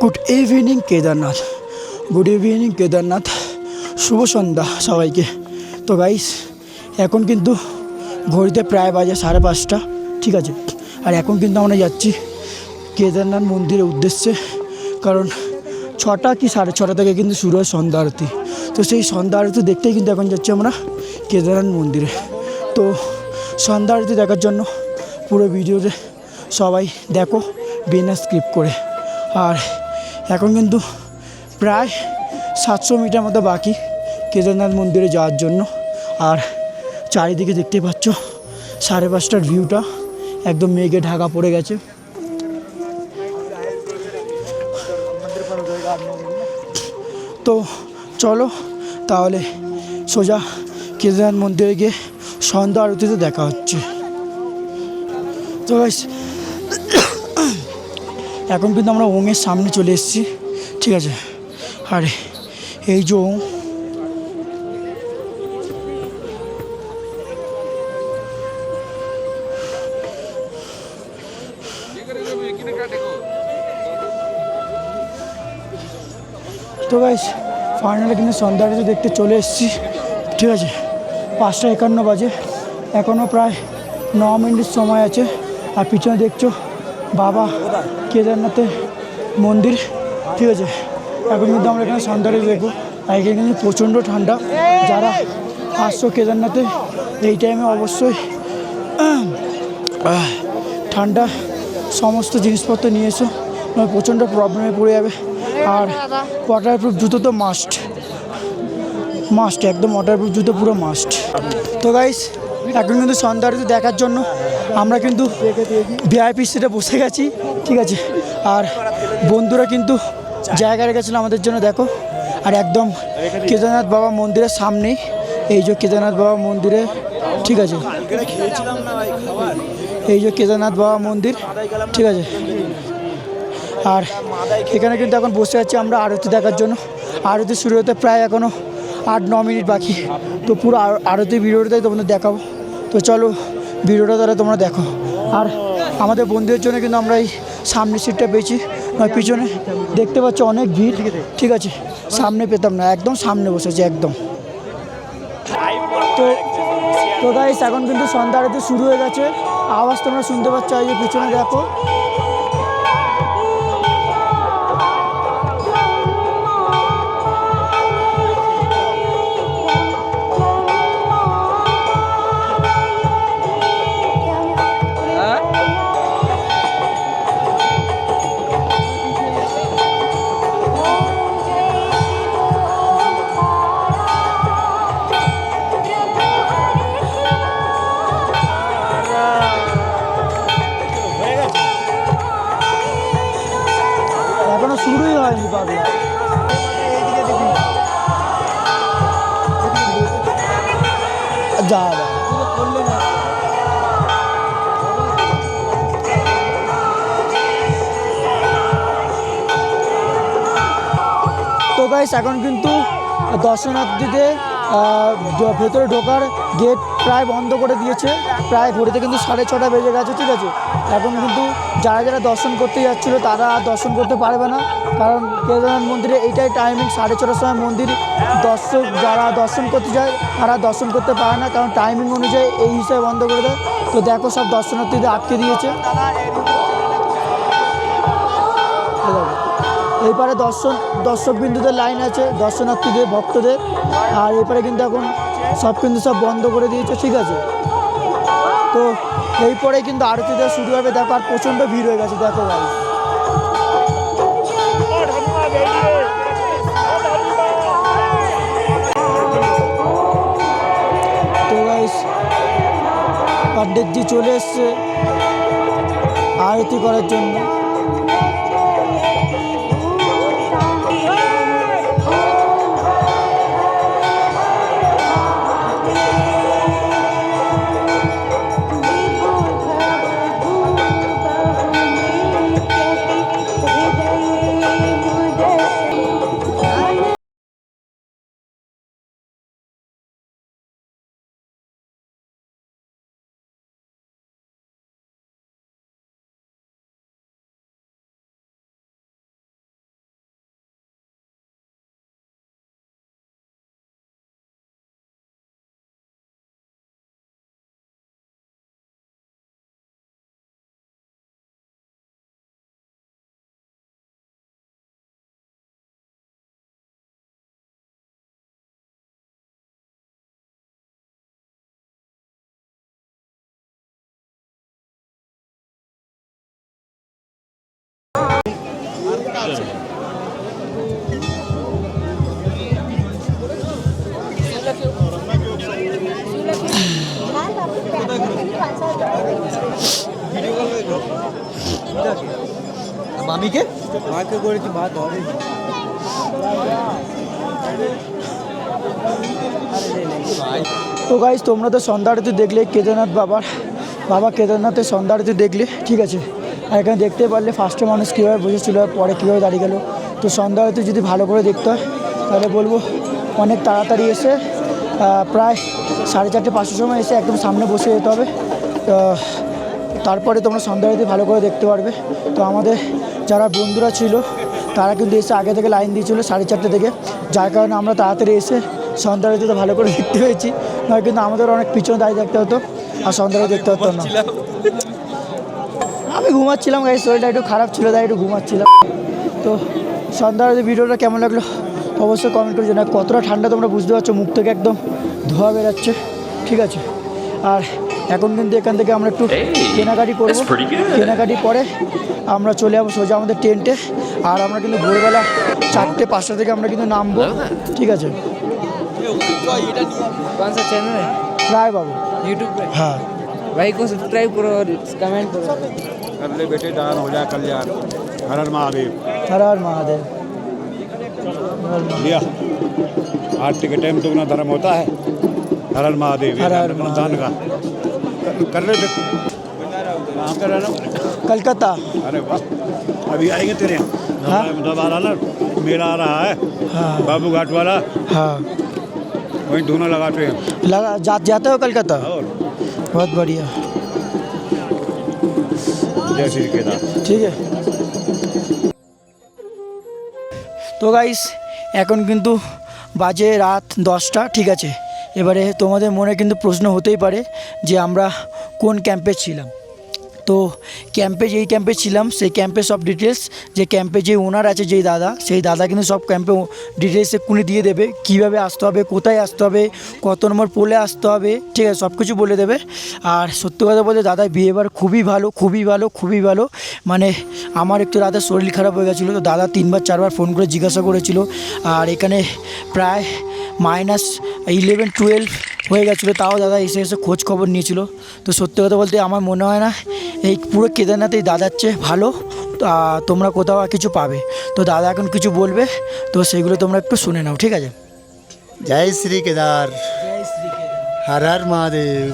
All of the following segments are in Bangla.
Good evening Kedarnath good evening Kedarnath শুভ সন্ধ্যা সবাইকে। তো গাইস এখন কিন্তু ঘড়িতে প্রায় বাজে সাড়ে পাঁচটা, ঠিক আছে? আর এখন কিন্তু আমরা যাচ্ছি কেদারনাথ মন্দিরের উদ্দেশ্যে, কারণ ছটা কি সাড়ে ছটা থেকে কিন্তু শুরু হয় সন্ধ্যা আরতি। তো সেই সন্ধ্যা আরতি দেখতেই কিন্তু এখন যাচ্ছি আমরা কেদারনাথ মন্দিরে। তো সন্ধ্যা আরতি দেখার জন্য পুরো ভিডিওতে সবাই দেখো, বিনা স্ক্রিপ্ট করে। আর এখন কিন্তু প্রায় সাতশো মিটার মতো বাকি। কেদারনাথ মন্দিরে যাওয়ার জন্য। আর চারিদিকে দেখতে পাচ্ছ, সাড়ে পাঁচটার ভিউটা একদম মেঘে ঢাকা পড়ে গেছে। তো চলো, তাহলে সোজা কেদারনাথ মন্দিরে গিয়ে সন্ধ্যা আরতিতে দেখা হচ্ছে। তো এখন কিন্তু আমরা ওমের সামনে চলে এসেছি, ঠিক আছে? আর, এই যে ওম তো গাইস ফাইনালি কিন্তু সন্ধ্যা আরতি দেখতে চলে এসেছি, ঠিক আছে? পাঁচটা একান্ন বাজে এখনও প্রায় ন মিনিট সময় আছে। আর পিছনে দেখছ বাবা কেদারনাথের মন্দির। ঠিক আছে, এখন কিন্তু আমরা এখানে সন্ধ্যা আরতি দেখব এখানে কিন্তু প্রচণ্ড ঠান্ডা। যারা আসছো কেদারনাথে, এই টাইমে অবশ্যই ঠান্ডা সমস্ত জিনিসপত্র নিয়ে এসো। প্রচণ্ড প্রবলেমে পড়ে যাবে। আর ওয়াটারপ্রুফ জুতো তো মাস্ট মাস্ট একদম ওয়াটারপ্রুফ জুতো পুরো মাস্ট তো গাইস এখন কিন্তু সন্ধ্যা দেখার জন্য আমরা কিন্তু ভিআইপি সিটে বসে গেছি, ঠিক আছে? আর বন্ধুরা কিন্তু জায়গা রেখেছিল আমাদের জন্য, দেখো। আর একদম কেদারনাথ বাবা মন্দিরের সামনেই, এই যে কেদারনাথ বাবা মন্দিরে, ঠিক আছে? এই যে কেদারনাথ বাবা মন্দির, ঠিক আছে? আর এখানে কিন্তু এখন বসে আছি আমরা আরতি দেখার জন্য। আরতি শুরু হতে প্রায় এখনও আট, ন মিনিট বাকি। তো পুরো আর- আরতি ভিডিওটাই তোমাদের দেখাবো। তো চলো, ভিডিওটা তাহলে তোমরা দেখো। আর আমাদের বন্ধুদের জন্য কিন্তু আমরা এই সামনের সিটটা পেয়েছি। নয়, পিছনে। দেখতে পাচ্ছ অনেক ভিড়। ঠিক আছে, সামনে পেতাম না, একদম সামনে বসেছি, একদম। তো তো গাইস এখন কিন্তু সন্ধ্যা আরতি শুরু হয়ে গেছে। আওয়াজ তোমরা শুনতে পাচ্ছ, এই যে পিছনে দেখো। গাইস এখন কিন্তু দর্শনার্থীদের ভেতরে ঢোকার গেট প্রায় বন্ধ করে দিয়েছে। প্রায় ঘড়িতে কিন্তু সাড়ে ছটা বেজে গেছে, ঠিক আছে? এখন কিন্তু যারা যারা দর্শন করতে যাচ্ছিল, তারা আর দর্শন করতে পারবে না। কারণ কেদারনাথ মন্দিরে এইটাই টাইমিং সাড়ে ছটার সময় মন্দির দর্শক যারা দর্শন করতে যায়, তারা দর্শন করতে পারে না। কারণ টাইমিং অনুযায়ী এই হিসাবে বন্ধ করে দেয়। তো দেখো সব দর্শনার্থীদের আটকে দিয়েছে। এইপারে দর্শন দর্শক বিন্দুদের লাইন আছে, দর্শনার্থীদের, ভক্তদের। আর এপারে কিন্তু এখন সব কিন্তু সব বন্ধ করে দিয়েছে, ঠিক আছে? তো এরপরে কিন্তু আরতিটা শুরু হবে। দেখো, আর প্রচণ্ড ভিড় হয়ে গেছে, দেখো গাড়ি তো পণ্ডিতজি চলে এসছে আরতি করার জন্য। মামিকে? মাকে করেছি মা ধরে তো গাইজ তোমরা তো সন্ধ্যা আরতি দেখলে কেদারনাথ বাবার বাবা কেদারনাথের সন্ধ্যা আরতি দেখলে ঠিক আছে। আর এখানে দেখতে পারলে ফার্স্টে মানুষ কীভাবে বসেছিল পরে কীভাবে দাঁড়িয়ে গেল। তো সন্ধ্যা আরতি যদি ভালো করে দেখতে হয়, তাহলে বলব অনেক তাড়াতাড়ি এসে প্রায় সাড়ে চারটে, পাঁচটার সময় এসে একদম সামনে বসে যেতে হবে। তারপরে তোমরা সন্ধ্যা আরতি ভালো করে দেখতে পারবে, তো আমাদের যারা বন্ধুরা ছিল, তারা কিন্তু এসে আগে থেকে লাইন দিয়েছিল সাড়ে চারটে থেকে। যার কারণে আমরা তাড়াতাড়ি এসে সন্ধ্যা আরতিটা ভালো করে দেখতে পেয়েছি। নয় কিন্তু আমাদের অনেক পিছনে দাঁড়িয়ে দেখতে হতো, আর সন্ধ্যা দেখতে হতো না। আমি ঘুমাচ্ছিলাম গাড়ি শরীরটা একটু খারাপ ছিল তাই একটু ঘুমাচ্ছিলাম। তো সন্ধ্যার ভিডিওটা কেমন লাগল? অবশ্যই কমেন্ট করে জানাই কতটা ঠান্ডা তোমরা বুঝতে পারছ? মুখ থেকে একদম ধোয়া বেরাচ্ছে। ঠিক আছে? আর এখন কিন্তু এখান থেকে আমরা একটু কেনাকাটি করব। কেনাকাটি করে আমরা চলে যাব সোজা আমাদের টেন্টে আর আমরা কিন্তু ভোরবেলা চারটে পাঁচটা থেকে আমরা কিন্তু নামবো। ঠিক আছে? রায় বাবু ইউটিউব হ্যাঁ। ভাই কমেন্ট করো। कर ले बेटे दान हो जाए कल्याण। हर हर महादेव। हर हर महादेव। भैया आरती के टाइम दुगना धर्म होता है। हर हर महादेव। दान का। कर ले कहाँ कर रहना? कलकत्ता। अरे वाह। अभी आएँगे तेरे यहाँ। हाँ? अहमदाबाद आना मेला आ रहा है। हाँ। बाबू घाट वाला। हाँ। वहीं धुना लगाते हैं। लगा जाते हो कलकत्ता? बहुत बढ़िया। ঠিক আছে। তো গাইস এখন কিন্তু বাজে রাত দশটা, ঠিক আছে। এবারে তোমাদের মনে কিন্তু প্রশ্ন হতেই পারে যে আমরা কোন ক্যাম্পে ছিলাম। তো ক্যাম্পে যেই ক্যাম্পে ছিলাম, সেই ক্যাম্পে সব ডিটেলস যে ক্যাম্পে যে ওনার আছে, যেই দাদা, সেই দাদা কিন্তু সব ক্যাম্পে ডিটেলস এক্ষুনি দিয়ে দেবে। কীভাবে আসতে হবে, কোথায় আসতে হবে, কত নম্বর পোলে আসতে হবে, ঠিক আছে সব কিছু বলে দেবে। আর সত্যি কথা বলতে দাদার বিহেভিয়ার খুবই ভালো খুবই ভালো খুবই ভালো। মানে আমার একটু রাতে শরীর খারাপ হয়ে গেছিল, তো দাদা তিনবার, চারবার ফোন করে জিজ্ঞাসা করেছিল। আর এখানে প্রায় মাইনাস ইলেভেন টুয়েলভ হয়ে গেছিল, তাও দাদা এসে এসে খোঁজ খবর নিয়েছিল। তো সত্যি কথা বলতে আমার মনে হয় না এই পুরো কেদারনাথ এই দাদার চেয়ে ভালো আহ, তোমরা কোথাও আর কিছু পাবে তো দাদা এখন কিছু বলবে তো সেগুলো তোমরা একটু শুনে নাও ঠিক আছে जय श्री केदार हर हर महादेव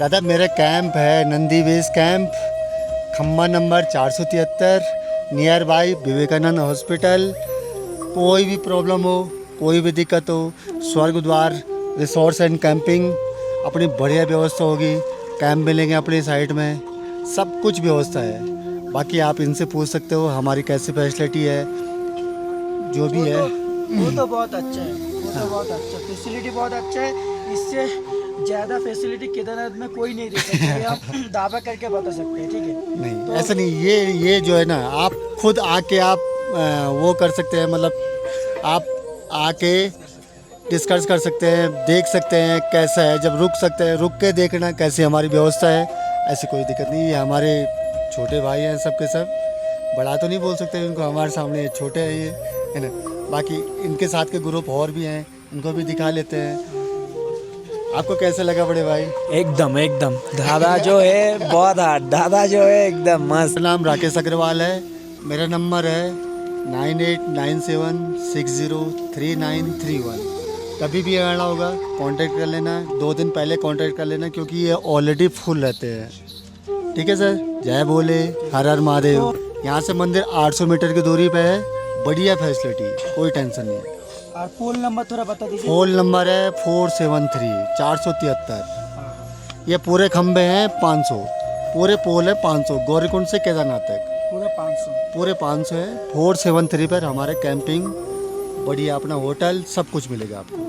दादा मेरा कैंप है नंदी बेस कैंप खम्बा नंबर चार सौ तिहत्तर नियर बाई विवेकानंद हॉस्पिटल कोई भी प्रॉब्लम हो कोई भी दिक्कत हो स्वर्ग द्वार रिसोर्स एंड कैंपिंग अपनी बढ़िया व्यवस्था होगी कैंप मिलेंगे अपनी साइड में सब कुछ व्यवस्था है। बाकी आप इनसे पूछ सकते हो हमारी कैसी फैसिलिटी है जो भी है। वो तो बहुत अच्छा है। वो तो बहुत अच्छा। फैसिलिटी बहुत अच्छा है। इससे ज़्यादा फैसिलिटी केदारनाथ में कोई नहीं दे सकता। ये दावा करके बता सकते हैं ठीक है? नहीं तो ऐसा नहीं ये ये जो है ना आप खुद आके आप वो कर सकते हैं मतलब आप आके डिस्कस कर सकते हैं देख सकते हैं कैसा है। जब रुक सकते हैं रुक के देखना कैसी हमारी व्यवस्था है। ऐसी कोई दिक्कत नहीं ये हमारे छोटे भाई हैं सबके सब। बड़ा तो नहीं बोल सकते इनको हमारे सामने छोटे हैं ये है ना? बाकी इनके साथ के ग्रुप और भी हैं उनको भी दिखा लेते हैं। आपको कैसे लगा बड़े भाई? एकदम एकदम। दादा जो है बहुत हार्ड दादा जो है एकदम मस्त। नाम राकेश अग्रवाल है मेरा नंबर है nine eight nine seven six zero three nine three one. कभी भी आना होगा। कांटेक्ट कर लेना दो दिन पहले कांटेक्ट कर लेना क्योंकि ये ऑलरेडी फुल रहते हैं। ठीक है सर जय बोले हर हर महादेव। यहाँ से मंदिर 800 मीटर की दूरी पे है। बढ़िया फैसिलिटी कोई टेंशन नहीं है। और पोल नंबर थोड़ा बता दीजिए। फ़ोन नंबर है फोर सेवन थ्री चार सौ तिहत्तर। ये पूरे खंभे हैं पाँच सौ। पूरे पोल है पाँच सौ। गौरीकुंड से केदारनाथ तक। पूरे पाँच सौ। पूरे पाँच सौ है। फोर सेवन थ्री पर हमारे कैंपिंग बढ़िया अपना होटल सब कुछ मिलेगा आपको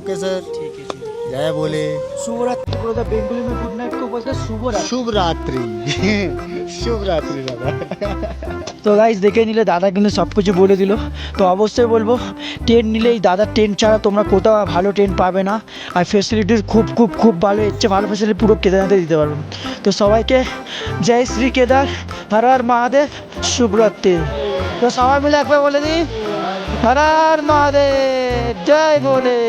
ओके सर ठीक है ठीक है जय बोले शुभ रात्रि बोलते बेंगली में गुड नाइट को बोलते हैं शुभ रात्रि शुभ रात्रि शुभ रात्रि दादा তো গাইজ দেখে নিলে দাদা কিন্তু সব কিছু বলে দিল তো অবশ্যই বলবো ট্রেন নিলে এই দাদার ট্রেন ছাড়া তোমরা কোথাও ভালো ট্রেন পাবে না আর ফেসিলিটিস খুব খুব খুব ভালো এর চেয়ে ভালো ফেসিলিটি পুরো কেদারনাথে দিতে পারবেন তো সবাইকে জয় শ্রী কেদার হর হর মহাদেব শুভরাত্রি তো সবাই মিলে একবার বলে দিই হর হর মহাদেব জয় ভোলে